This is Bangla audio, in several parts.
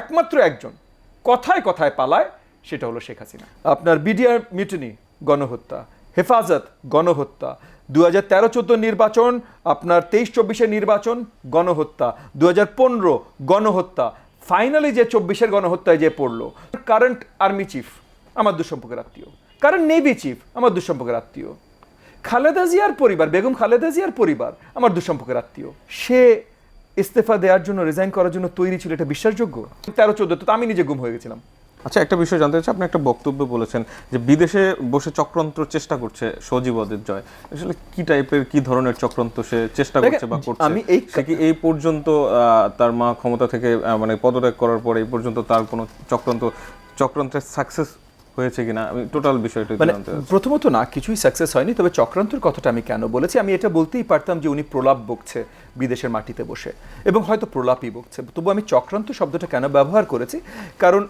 একমাত্র একজন। কথায় কথায় পালায়, সেটা হলো শেখ হাসিনা। আপনার বিডিআর মিটনি, গণহত্যা। হেফাজত, গণহত্যা। দু হাজার তেরো, চোদ্দ নির্বাচন, আপনার তেইশ, চব্বিশের নির্বাচন, গণহত্যা। দু হাজার পনেরো, গণহত্যা। ফাইনালি যে চব্বিশের গণহত্যায় যে পড়ল কারেন্ট আর্মি চিফ আমার দুঃসম্পর্কের আত্মীয়। কারেন্ট নেভি চিফ আমার দুঃসম্পর্কের আত্মীয়। খালেদা জিয়ার পরিবার, বেগম খালেদা জিয়ার পরিবার, আমার দুঃসম্পর্কের আত্মীয়। সে ইস্তেফা দেওয়ার জন্য রিজাইন করার জন্য তৈরি ছিল এটা বিশ্বাসযোগ্য? তেরো চোদ্দ তো আমি নিজে গুম হয়ে গেছিলাম। আচ্ছা একটা বিষয় জানতে চাচ্ছি আপনি একটা বক্তব্য বলেছেন যে বিদেশে বসে চক্রান্ত চেষ্টা করছে সজীবদের জয়। আসলে কি টাইপের কি ধরনের চক্রান্ত সে চেষ্টা করছে বা করছে? আমি এই- সে কি এই পর্যন্ত তার মা ক্ষমতা থেকে মানে পদত্যাগ করার পর এই পর্যন্ত তার কোনো চক্রান্ত চক্রান্তের সাকসেস হয়েছে কিনা আমি টোটাল বিষয়টা মানে প্রথমত না কিছুই সাকসেস হয়নি তবে চক্রান্তর কথাটা আমি কেন বলেছি? আমি এটা বলতেই পারতাম যে উনি প্রলাপ বকছে বিদেশের মাটিতে বসে এবং হয়তো প্রলাপই বকছে। তবু আমি চক্রান্ত শব্দটা কেন ব্যবহার করেছি? কারণ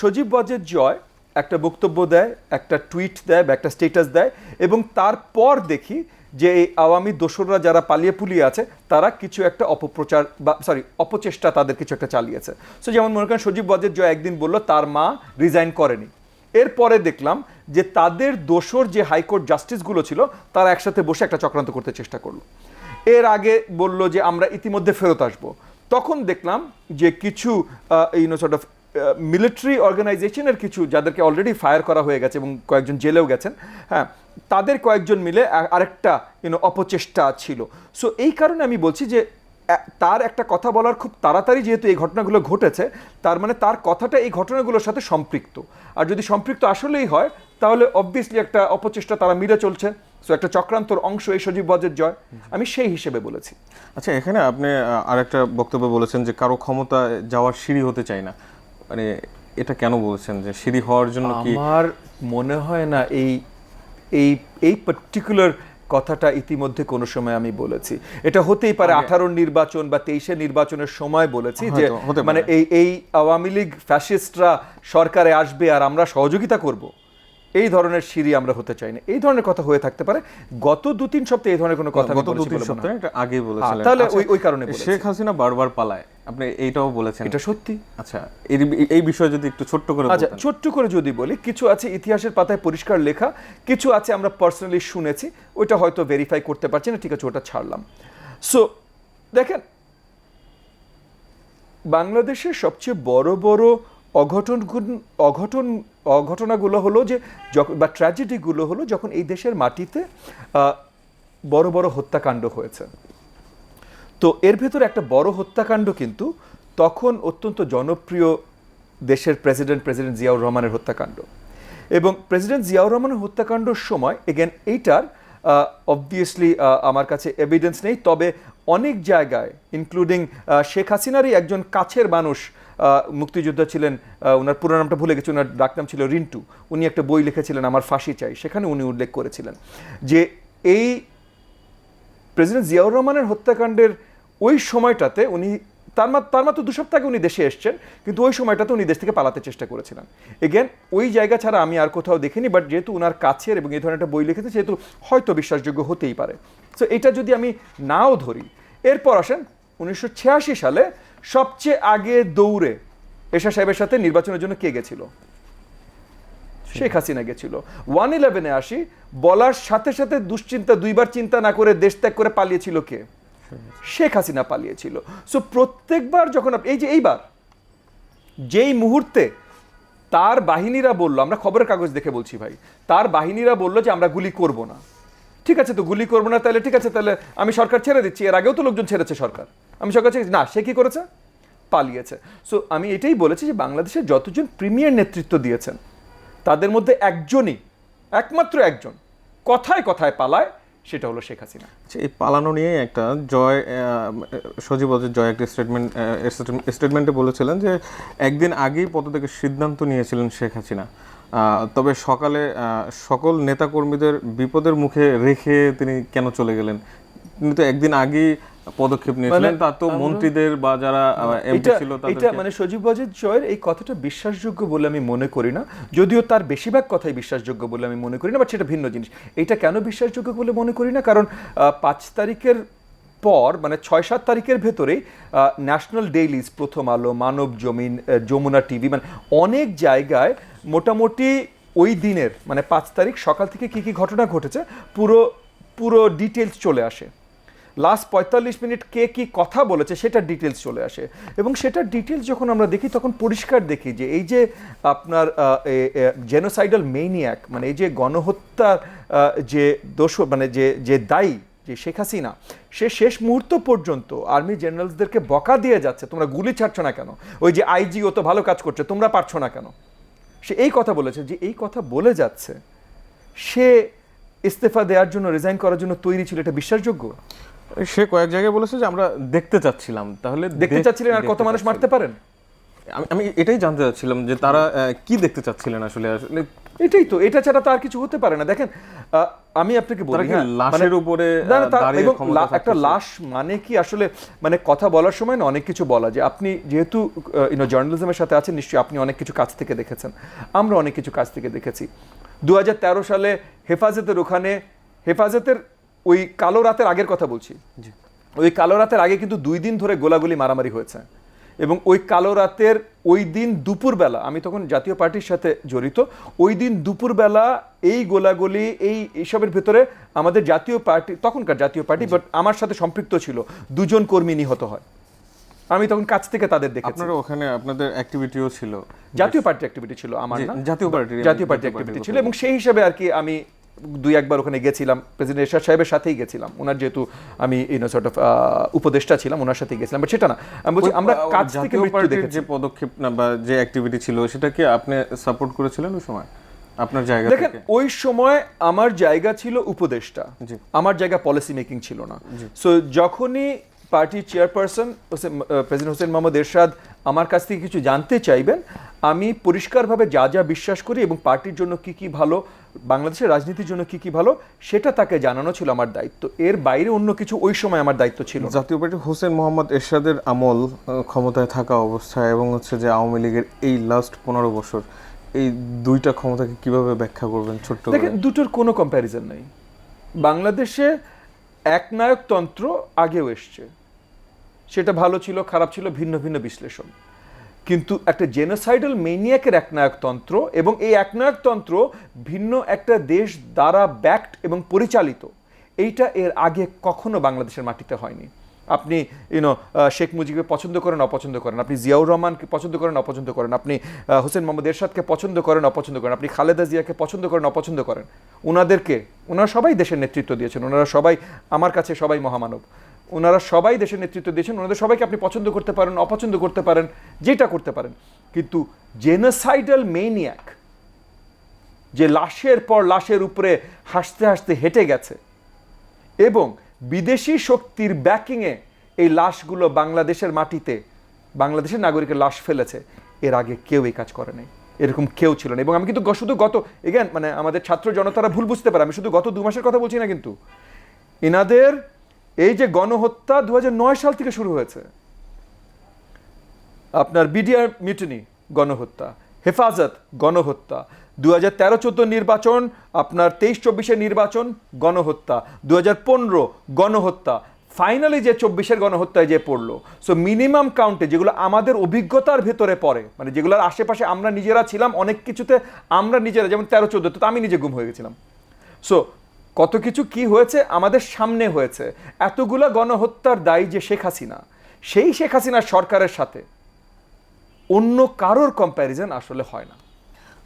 সজীব ওয়াজেদ জয় একটা বক্তব্য দেয় একটা টুইট দেয় বা একটা স্টেটাস দেয় এবং তারপর দেখি যে এই আওয়ামী দোসররা যারা পালিয়ে পুলিয়ে আছে তারা কিছু একটা অপপ্রচার বা সরি অপচেষ্টা তাদের কিছু একটা চালিয়েছে। সো যেমন মনে করেন সজীব ওয়াজেদ জয় একদিন বলল তার মা রিজাইন করেনি। এরপরে দেখলাম যে তাদের দোষর যে হাইকোর্ট জাস্টিসগুলো ছিল, তারা একসাথে বসে একটা চক্রান্ত করতে চেষ্টা করল। এর আগে বলল যে আমরা ইতিমধ্যে ফেরত আসব। তখন দেখলাম যে কিছু ইউনো সর্ট অফ মিলিটারি অর্গানাইজেশনের কিছু যাদেরকে অলরেডি ফায়ার করা হয়ে গেছে এবং কয়েকজন জেলেও গেছেন হ্যাঁ তাদের কয়েকজন মিলে আরেকটা ইউনো অপচেষ্টা ছিল। সো এই কারণে আমি বলছি যে তার একটা কথা বলার খুব তাড়াতাড়ি যেহেতু এই ঘটনাগুলো ঘটেছে তার মানে তার কথাটা এই ঘটনাগুলোর সাথে সম্পৃক্ত। আর যদি সম্পৃক্ত আসলেই হয় তাহলে অবভিয়াসলি একটা অপচেষ্টা তারা মিলে চলছে। সো একটা চক্রান্তর অংশ এই সজীব বজের জয়। আমি সেই হিসেবে বলেছি। আচ্ছা এখানে আপনি আর একটা বক্তব্য বলেছেন যে কারও ক্ষমতা যাওয়ার সিঁড়ি হতে চায় না। মানে এটা কেন বলছেন? যে সিঁড়ি হওয়ার জন্য কি আমার মনে হয় না এই এই এই পার্টিকুলার কথাটা ইতিমধ্যে কোনো সময় আমি বলেছি। এটা হতেই পারে আঠারোর নির্বাচন বা তেইশের নির্বাচনের সময় বলেছি যে। মানে এই এই আওয়ামী লীগ ফ্যাসিস্টরা সরকারে আসবে আর আমরা সহযোগিতা করব। এই ধরনের সিঁড়ি আমরা হতে চাই না। এই ধরনের কথা হয়ে থাকতে পারে। গত দু তিন সপ্তাহে এই ধরনের কোনো কথা গত দু তিন। সপ্তাহে বলেছিলেন হ্যাঁ, তাহলে আচ্ছা, ওই- ওই কারণে শেখ হাসিনা বারবার পালায়। আপনি এইটাও বলেছেন। এটা সত্যি। আচ্ছা এই বিষয়ে যদি একটু ছোট্ট করে আচ্ছা ছোট্ট করে যদি বলি কিছু আছে ইতিহাসের পাতায় পরিষ্কার লেখা কিছু আছে আমরা পার্সোনালি শুনেছি ওইটা হয়তো ভেরিফাই করতে পারছি না ঠিক আছে ওটা ছাড়লাম। সো দেখেন বাংলাদেশের সবচেয়ে বড় বড় অঘটন অঘটন অঘটনাগুলো হলো যে যখন বা ট্র্যাজেডিগুলো হলো যখন এই দেশের মাটিতে আহ, বড় বড় হত্যাকাণ্ড হয়েছে। তো এর ভেতরে একটা বড় হত্যাকাণ্ড কিন্তু তখন অত্যন্ত জনপ্রিয় দেশের প্রেসিডেন্ট প্রেসিডেন্ট জিয়াউর রহমানের হত্যাকাণ্ড। এবং প্রেসিডেন্ট জিয়াউর রহমানের হত্যাকাণ্ডর সময় এগেন এইটার অবভিয়াসলি আমার কাছে এভিডেন্স নেই। তবে অনেক জায়গায় ইনক্লুডিং শেখ হাসিনারই একজন কাছের মানুষ মুক্তিযোদ্ধা ছিলেন ওনার পুরো নামটা ভুলে গেছি ওনার ডাকনাম ছিল রিন্টু। উনি একটা বই লিখেছিলেন, আমার ফাঁসি চাই। সেখানে উনি উল্লেখ করেছিলেন যে এই প্রেসিডেন্ট জিয়াউর রহমানের হত্যাকাণ্ডের ওই সময়টাতে উনি তার মা তার মাত্র দু সপ্তাহ আগে উনি দেশে এসছেন কিন্তু ওই সময়টাতে উনি দেশ থেকে পালাতে চেষ্টা করেছিলেন। এগেন ওই জায়গা ছাড়া আমি আর কোথাও দেখিনি বাট যেহেতু উনার কাছের এবং এই ধরনের একটা বই লিখেছে সেহেতু হয়তো বিশ্বাসযোগ্য হতেই পারে। সো এটা যদি আমি নাও ধরি এরপর আসেন উনিশশো ছিয়াশি সালে সবচেয়ে আগে দৌড়ে এশা সাহেবের সাথে নির্বাচনের জন্য কে গেছিল? শেখ হাসিনা গেছিল। ওয়ান ইলেভেনে আসি বলার সাথে সাথে দুশ্চিন্তা দুইবার চিন্তা না করে দেশ ত্যাগ করে পালিয়েছিল কে? শেখ হাসিনা পালিয়েছিল। সো প্রত্যেকবার যখন এই যে এইবার, যেই মুহূর্তে তার বাহিনীরা বলল, আমরা খবরের কাগজ দেখে বলছি ভাই, তার বাহিনীরা বলল যে আমরা গুলি করব না। ঠিক আছে তো গুলি করব না, তাহলে ঠিক আছে, তাহলে আমি সরকার ছেড়ে দিচ্ছি, এর আগেও তো লোকজন ছেড়েছে সরকার। আমি সরকার ছেড়ে না, সে কি করেছে? পালিয়েছে। সো আমি এটাই বলেছি যে বাংলাদেশের যতজন প্রিমিয়ার নেতৃত্ব দিয়েছেন, তাদের মধ্যে একজনই, একমাত্র একজন, কথায় কথায় পালায় সেটা হলো শেখ হাসিনা। আচ্ছা, এই পালানো নিয়ে একটা জয় সজীব জয় একটা স্টেটমেন্ট স্টেটমেন্টে বলেছিলেন যে একদিন আগেই পদত্যাগের সিদ্ধান্ত নিয়েছিলেন শেখ হাসিনা। তবে সকালে সকল নেতাকর্মীদের বিপদের মুখে রেখে তিনি কেন চলে গেলেন? তিনি তো একদিন আগেই পদক্ষেপ নিয়েছিলেন তা তো মন্ত্রীদের বা যারা এমপি ছিল এটা মানে সজীব অজিত জয়ের এই কথাটা বিশ্বাসযোগ্য বলে আমি মনে করি না। যদিও তার বেশিরভাগ কথাই বিশ্বাসযোগ্য বলে আমি মনে করি না বাট সেটা ভিন্ন জিনিস। এটা কেন বিশ্বাসযোগ্য বলে মনে করি না? কারণ পাঁচ তারিখের পর মানে ছয় সাত তারিখের ভেতরেই ন্যাশনাল ডেইলিজ প্রথম আলো মানব জমিন যমুনা টিভি মানে অনেক জায়গায় মোটামুটি ওই দিনের মানে পাঁচ তারিখ সকাল থেকে কি কি ঘটনা ঘটেছে পুরো পুরো ডিটেলস চলে আসে। লাস্ট পঁয়তাল্লিশ মিনিট কে কি কথা বলেছে সেটার ডিটেলস চলে আসে। এবং সেটার ডিটেলস যখন আমরা দেখি, তখন পরিষ্কার দেখি যে এই যে আপনার জেনোসাইডাল মেনিয়াক মানে এই যে গণহত্যার যে দোষ মানে যে যে দায়ী, যে শেখ হাসিনা, সে শেষ মুহূর্ত পর্যন্ত আর্মি জেনারেলসদেরকে বকা দিয়ে যাচ্ছে, তোমরা গুলি ছাড়ছো না কেন? ওই যে আইজি ও তো ভালো কাজ করছে, তোমরা পারছ না কেন? সে এই কথা বলেছে যে এই কথা বলে যাচ্ছে, সে ইস্তেফা দেওয়ার জন্য রিজাইন করার জন্য তৈরি ছিল, এটা বিশ্বাসযোগ্য? সে কয়েক জায়গায় বলেছে যে আমরা দেখতে চাচ্ছিলাম তাহলে দেখতে চাচ্ছিলেন আর কত মানুষ মারতে পারেন? আমি আমি এটাই জানতে চাচ্ছিলাম যে তারা কি দেখতে চাচ্ছিলেন আসলে? আসলে এটাই তো এটা ছাড়া তো আর কিছু হতে পারে না। দেখেন আমি আপনাকে বলি হ্যাঁ, লাশের মানে- উপরে একটা লাশ মানে কি আসলে মানে কথা বলার সময় না অনেক কিছু বলা যে আপনি যেহেতু ইউনো জার্নালিজমের সাথে আছেন নিশ্চয়ই আপনি অনেক কিছু কাছ থেকে দেখেছেন। আমরা অনেক কিছু কাছ থেকে দেখেছি। দু হাজার তেরো সালে হেফাজতের ওখানে হেফাজতের ওই কালো রাতের আগের কথা বলছি। ওই কালো রাতের আগে কিন্তু দুই দিন ধরে গোলাগুলি মারামারি হয়েছে। এবং ওই কালো রাতের ওই দিন দুপুরবেলা আমি তখন জাতীয় পার্টির সাথে জড়িত ওই দিন দুপুরবেলা এই গোলাগুলি এই এইসবের ভেতরে আমাদের জাতীয় পার্টি তখনকার জাতীয় পার্টি বাট আমার সাথে সম্পৃক্ত ছিল। দুজন কর্মী নিহত হয়। আমি তখন কাছ থেকে তাদের দেখেছি। আপনারা ওখানে আপনাদের অ্যাক্টিভিটিও ছিল। জাতীয় পার্টি অ্যাক্টিভিটি ছিল আমার জাতীয় পার্টির জাতীয় পার্টি অ্যাক্টিভিটি ছিল এবং সেই হিসাবে আর কি আমি দুই একবার ওখানে গেছিলাম প্রেসিডেন্ট এরশাদ সাহেবের সাথেই গেছিলাম। ওনার যেহেতু আমি ইউনো সর্ট অফ উপদেষ্টা ছিলাম ওনার সাথেই গেছিলাম। বাট সেটা না। আমি বলছি আমরা কাছ থেকে মৃত্যু দেখেছি। যে পদক্ষেপ না বা যে অ্যাক্টিভিটি ছিল সেটা কি আপনি সাপোর্ট করেছিলেন ওই সময়? আপনার জায়গা দেখেন ওই সময় আমার জায়গা ছিল উপদেষ্টা। আমার জায়গা পলিসি মেকিং ছিল না। সো যখনই পার্টির চেয়ারপারসন প্রেসিডেন্ট হোসেন মোহাম্মদ এরশাদ আমার কাছ থেকে কিছু জানতে চাইবেন। আমি পরিষ্কারভাবে যা যা বিশ্বাস করি এবং পার্টির জন্য কি কি ভালো বাংলাদেশের রাজনীতির জন্য কি কি ভালো সেটা তাকে জানানো ছিল আমার দায়িত্ব। এর বাইরে অন্য কিছু ওই সময় আমার দায়িত্ব ছিল জাতীয় পার্টি হোসেন মোহাম্মদ এরশাদের আমল ক্ষমতায় থাকা অবস্থায় এবং হচ্ছে যে আওয়ামী লীগের এই লাস্ট পনেরো বছর এই দুইটা ক্ষমতাকে কীভাবে ব্যাখ্যা করবেন ছোট্ট দেখেন দুটোর কোনো কম্প্যারিজন নেই। বাংলাদেশে একনায়কতন্ত্র আগেও এসছে। সেটা ভালো ছিল, খারাপ ছিল, ভিন্ন ভিন্ন বিশ্লেষণ। কিন্তু একটা জেনোসাইডাল মেনিয়াকের একনায়কতন্ত্র এবং এই একনায়কতন্ত্র ভিন্ন একটা দেশ দ্বারা ব্যাক্ট এবং পরিচালিত, এইটা এর আগে কখনো বাংলাদেশের মাটিতে হয়নি। আপনি ইউনো শেখ মুজিবকে পছন্দ করেন, অপছন্দ করেন। আপনি জিয়াউর রহমানকে পছন্দ করেন, অপছন্দ করেন। আপনি হোসেন মোহাম্মদ এরশাদকে পছন্দ করেন, অপছন্দ করেন। আপনি খালেদা জিয়াকে পছন্দ করেন, অপছন্দ করেন। ওনাদেরকে ওনারা সবাই দেশের নেতৃত্ব দিয়েছেন। ওনারা সবাই, আমার কাছে সবাই মহামানব। ওনারা সবাই দেশের নেতৃত্ব দিয়েছেন, ওনাদের সবাইকে আপনি পছন্দ করতে পারেন, অপছন্দ করতে পারেন, যেটা করতে পারেন। কিন্তু জেনোসাইডাল মেনিয়াক যে লাশের পর লাশের উপরে হাসতে হাসতে হেঁটে গেছে, এবং বিদেশি শক্তির ব্যাকিংয়ে এই লাশগুলো বাংলাদেশের মাটিতে, বাংলাদেশের নাগরিকের লাশ ফেলেছে, এর আগে কেউ এই কাজ করে নাই। এরকম কেউ ছিল না। এবং আমি কিন্তু শুধু গত এগেন মানে আমাদের ছাত্র জনতারা ভুল বুঝতে পারে, আমি শুধু গত দু মাসের কথা বলছি না কিন্তু, এনাদের এই যে গণহত্যা দু হাজার নয় সাল থেকে শুরু হয়েছে, আপনার বিডিআর মিউটিনি গণহত্যা, হেফাজত গণহত্যা দু হাজার তেরো চোদ্দ নির্বাচন, আপনার তেইশ চব্বিশের নির্বাচন গণহত্যা দু হাজার পনেরো গণহত্যা, ফাইনালি যে চব্বিশের গণহত্যায় যে পড়ল সো মিনিমাম কাউন্টে যেগুলো আমাদের অভিজ্ঞতার ভেতরে পড়ে মানে যেগুলোর আশেপাশে আমরা নিজেরা ছিলাম, অনেক কিছুতে আমরা নিজেরা, যেমন তেরো চোদ্দ, তো আমি নিজে গুম হয়ে গেছিলাম। সো কত কিছু কি হয়েছে আমাদের সামনে হয়েছে। এতগুলা গণহত্যার দায়ী যে শেখ হাসিনা সেই শেখ হাসিনার সরকারের সাথে। অন্য কারোর কম্প্যারিজন আসলে হয় না।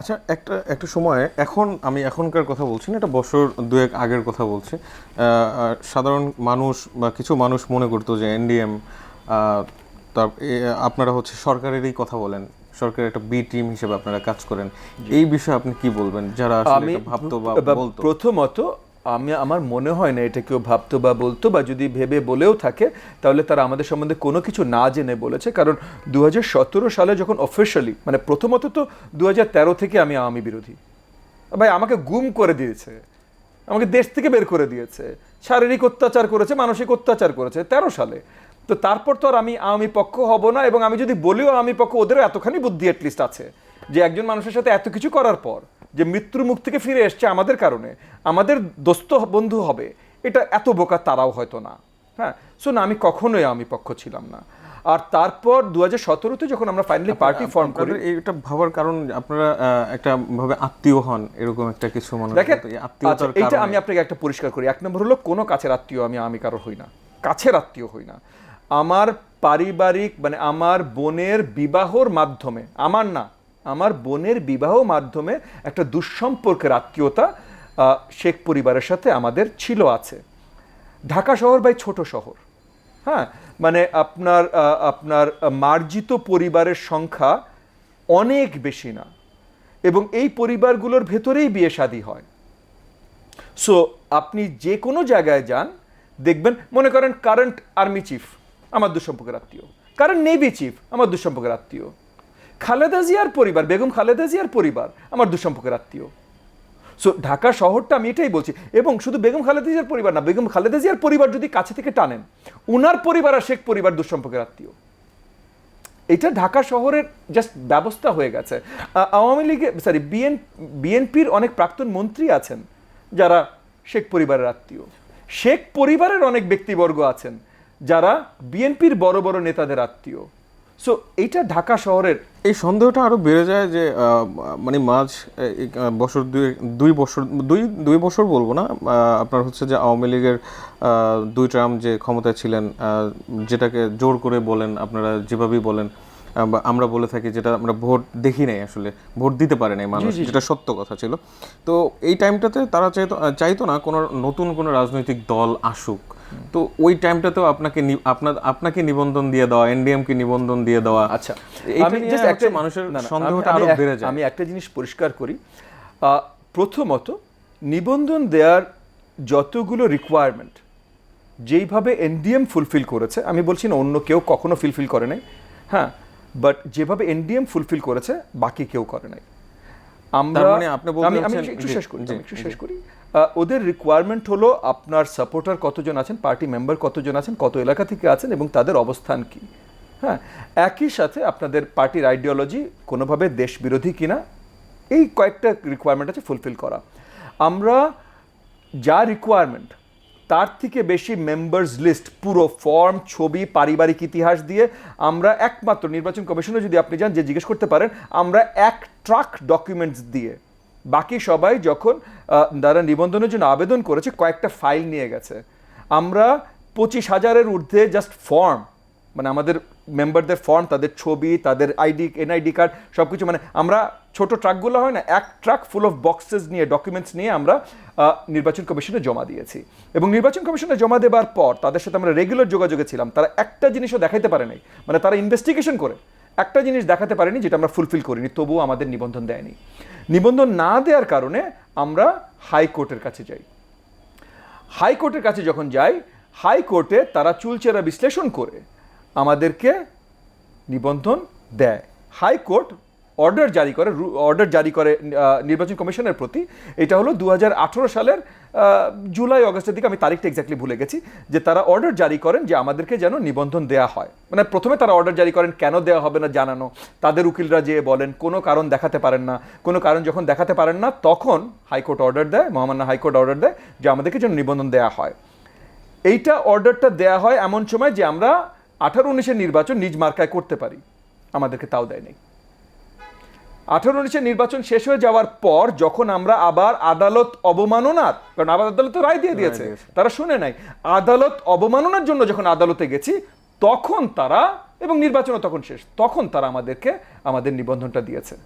আচ্ছা একটা একটা সময় এখন আমি এখনকার কথা বলছি না এটা বছর দুয়েক আগের কথা বলছি। সাধারণ মানুষ বা কিছু মানুষ মনে করতো যে এনডিএম তার আপনারা হচ্ছে সরকারেরই কথা বলেন সরকারের একটা বি টিম হিসেবে আপনারা কাজ করেন। এই বিষয়ে আপনি কি বলবেন? যারা আসলে ভাবতো বা বা বলতো। প্রথমত আমি, আমার মনে হয় না এটা কেউ ভাবতো বা বলতো বা যদি ভেবে বলেও থাকে, তাহলে তারা আমাদের সম্বন্ধে কোনো কিছু না জেনে বলেছে। কারণ দু হাজার সতেরো সালে যখন অফিসিয়ালি মানে প্রথমত তো দু হাজার তেরো থেকে আমি আওয়ামী বিরোধী। ভাই, আমাকে গুম করে দিয়েছে। আমাকে দেশ থেকে বের করে দিয়েছে। শারীরিক অত্যাচার করেছে, মানসিক অত্যাচার করেছে তেরো সালে। তো তারপর তো আর আমি আওয়ামী পক্ষ হব না এবং আমি যদি বলিও আওয়ামী পক্ষ, ওদেরও এতখানি বুদ্ধি অ্যাটলিস্ট আছে যে একজন মানুষের সাথে এত কিছু করার পর। যে মৃত্যুর মুখ থেকে ফিরে এসছে আমাদের কারণে আমাদের দোস্ত বন্ধু হবে এটা এত বোকা তারাও হয়তো না। হ্যাঁ সো না আমি কখনোই আমি পক্ষ ছিলাম না। আর তারপর দু হাজার সতেরোতে যখন আমরা ফাইনালি পার্টি ফর্ম করি এইটা ভাবার কারণ আপনারা একটা ভাবে আত্মীয় হন এরকম একটা কিছু মনে দেখেন আচ্ছা, এইটা আমি আপনাকে একটা পরিষ্কার করি। এক নম্বর হলো কোনো কাছের আত্মীয় আমি আমি কারোর হই না। কাছের আত্মীয় হই না। আমার পারিবারিক মানে আমার বোনের বিবাহর মাধ্যমে আমার না আমার বোনের বিবাহ মাধ্যমে একটা দুঃসম্পর্কের আত্মীয়তা শেখ পরিবারের সাথে আমাদের ছিল, আছে। ঢাকা শহর বাই ছোট শহর। হ্যাঁ মানে আপনার আপনার মার্জিত পরিবারের সংখ্যা অনেক বেশি না। এবং এই পরিবারগুলোর ভেতরেই বিয়ে শাদী হয়। সো আপনি যে কোনো জায়গায় যান, দেখবেন, মনে করেন কারেন্ট আর্মি চিফ, আমার দুঃসম্পর্কের আত্মীয়। কারেন্ট নেভি চিফ, আমার দুঃসম্পর্কের আত্মীয়। খালেদা জিয়ার পরিবার, বেগম খালেদা জিয়ার পরিবার, আমার দুঃসম্পর্কের আত্মীয়। সো ঢাকা শহরটা আমি এটাই বলছি, এবং শুধু বেগম খালেদা জিয়ার পরিবার না, বেগম খালেদা জিয়ার পরিবার যদি কাছে থেকে টানেন, উনার পরিবার আর শেখ পরিবার দুঃসম্পর্কের আত্মীয়। এটা ঢাকা শহরের জাস্ট ব্যবস্থা হয়ে গেছে। আওয়ামী লীগে সরি বিএন বিএনপির অনেক প্রাক্তন মন্ত্রী আছেন, যারা শেখ পরিবারের আত্মীয়। শেখ পরিবারের অনেক ব্যক্তিবর্গ আছেন, যারা বিএনপির বড় বড় নেতাদের আত্মীয়। সো এইটা ঢাকা শহরের এই সন্দেহটা আরও বেড়ে যায় যে মানে মাঝ বছর দুই দুই বছর দুই দুই বছর বলব না আপনার হচ্ছে যে আওয়ামী লীগের দুই ট্রাম যে ক্ষমতায় ছিলেন যেটাকে জোর করে বলেন আপনারা যেভাবেই বলেন বা আমরা বলে থাকি যেটা আমরা ভোট দেখি নাই আসলে ভোট দিতে পারে নাই মানুষ যেটা সত্য কথা ছিল। তো এই টাইমটাতে তারা চাইতো চাইতো না কোনো নতুন কোনো রাজনৈতিক দল আসুক। তো ওই টাইমটাতেও আপনাকে আপনার আপনাকে নিবন্ধন দিয়ে দেওয়া এনডিএম কে নিবন্ধন দিয়ে দেওয়া। আচ্ছা আমি হচ্ছে একটা মানুষের সন্দেহটা আরও বেড়ে যায়। আমি একটা জিনিস পরিষ্কার করি। প্রথমত নিবন্ধন দেওয়ার যতগুলো রিকোয়ারমেন্ট যেইভাবে এনডিএম ফুলফিল করেছে আমি বলছি না অন্য কেউ কখনো ফুলফিল করে নাই হ্যাঁ বাট যেভাবে এনডিএম ফুলফিল করেছে বাকি কেউ করে নাই। আমরা মানে আপনি বলতে আমি আমি একটু শেষ করি একটু শেষ করি। ওদের রিকোয়ারমেন্ট হলো আপনার সাপোর্টার কতজন আছেন পার্টি মেম্বার কতজন আছেন কত এলাকা থেকে আছেন এবং তাদের অবস্থান কি। হ্যাঁ একই সাথে আপনাদের পার্টির আইডিওলজি কোনোভাবে দেশ বিরোধী কিনা এই কয়েকটা রিকোয়ারমেন্ট আছে ফুলফিল করা। আমরা যা রিকোয়ারমেন্ট তার থেকে বেশি মেম্বার্স লিস্ট পুরো ফর্ম ছবি, পারিবারিক ইতিহাস দিয়ে আমরা একমাত্র নির্বাচন কমিশনে যদি আপনি যান, যে জিজ্ঞেস করতে পারেন, আমরা এক ট্রাক ডকুমেন্টস দিয়ে বাকি সবাই যখন তারা নিবন্ধনের জন্য আবেদন করেছে, কয়েকটা ফাইল নিয়ে গেছে। আমরা পঁচিশ হাজারের ঊর্ধ্বে জাস্ট ফর্ম মানে আমাদের মেম্বারদের ফর্ম তাদের ছবি, তাদের আইডি এনআইডি কার্ড সব কিছু মানে আমরা ছোট ট্রাকগুলো হয় না, এক ট্রাক ফুল অফ বক্সেস নিয়ে ডকুমেন্টস নিয়ে আমরা নির্বাচন কমিশনে জমা দিয়েছি। এবং নির্বাচন কমিশনে জমা দেবার পর তাদের সাথে আমরা রেগুলার যোগাযোগে ছিলাম। তারা একটা জিনিসও দেখাইতে পারে নাই। মানে তারা ইনভেস্টিগেশন করে। একটা জিনিস দেখাতে পারেনি যেটা আমরা ফুলফিল করিনি, তবুও আমাদের নিবন্ধন দেয়নি। নিবন্ধন না দেওয়ার কারণে আমরা হাইকোর্টের কাছে যাই। হাইকোর্টের কাছে যখন যাই হাইকোর্টে তারা চুলচেরা বিশ্লেষণ করে আমাদেরকে নিবন্ধন দেয়। হাইকোর্ট অর্ডার জারি করে অর্ডার জারি করে নির্বাচন কমিশনের প্রতি। এটা হলো দু হাজার আঠেরো সালের জুলাই, অগস্টের দিকে আমি তারিখটা এক্স্যাক্টলি ভুলে গেছি, যে তারা অর্ডার জারি করেন যে আমাদেরকে যেন নিবন্ধন দেয়া হয়। মানে প্রথমে তারা অর্ডার জারি করেন কেন দেওয়া হবে না জানানো, তাদের উকিলরা যেয়ে বলেন, কোনো কারণ দেখাতে পারেন না। কোনো কারণ যখন দেখাতে পারেন না, তখন হাইকোর্ট অর্ডার দেয়, মহামান্য হাইকোর্ট অর্ডার দেয় যে আমাদেরকে যেন নিবন্ধন দেয়া হয়। এইটা অর্ডারটা দেয়া হয় এমন সময় যে আমরা আঠারো উনিশের নির্বাচন নিজ মার্কায় করতে পারি। আমাদেরকে তাও দেয় নেই আঠারো উনিশের নির্বাচন শেষ হয়ে যাওয়ার পর যখন আমরা আবার আদালত অবমাননার কারণ আবার আদালত তো রায় দিয়ে দিয়েছে দিয়েছে। তারা শুনে নাই। আদালত অবমাননার জন্য যখন আদালতে গেছি তখন তারা এবং নির্বাচনও তখন শেষ তখন তারা আমাদেরকে আমাদের নিবন্ধনটা দিয়েছে।